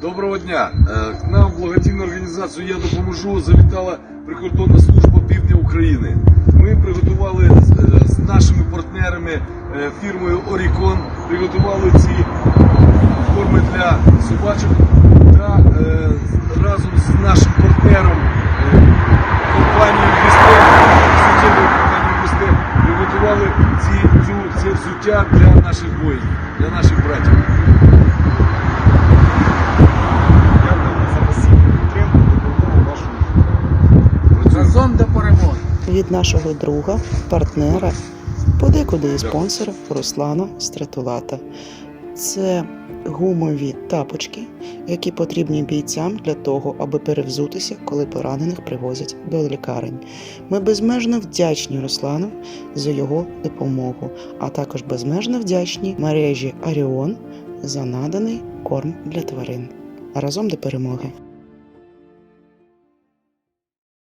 Доброго дня. Е, К нам в благодійну організацію Я допоможу завітала прикордонна служба Півдня України. Ми приготували з- е, нашими партнерами е, фірмою Орікон, приготували ці форми для собачок та разом з нашим партнером компанією Вістер, суттєвою компанією Вістер, приготували ці, цю, це взуття для наших воїнів, для наших братів. Разом до перемоги. від нашого друга, партнера, подекуди і спонсора Руслана Стратулата. Це гумові тапочки, які потрібні бійцям для того, аби перевзутися, коли поранених привозять до лікарень. Ми безмежно вдячні Руслану за його допомогу, а також безмежно вдячні мережі Аріон за наданий корм для тварин. Разом до перемоги!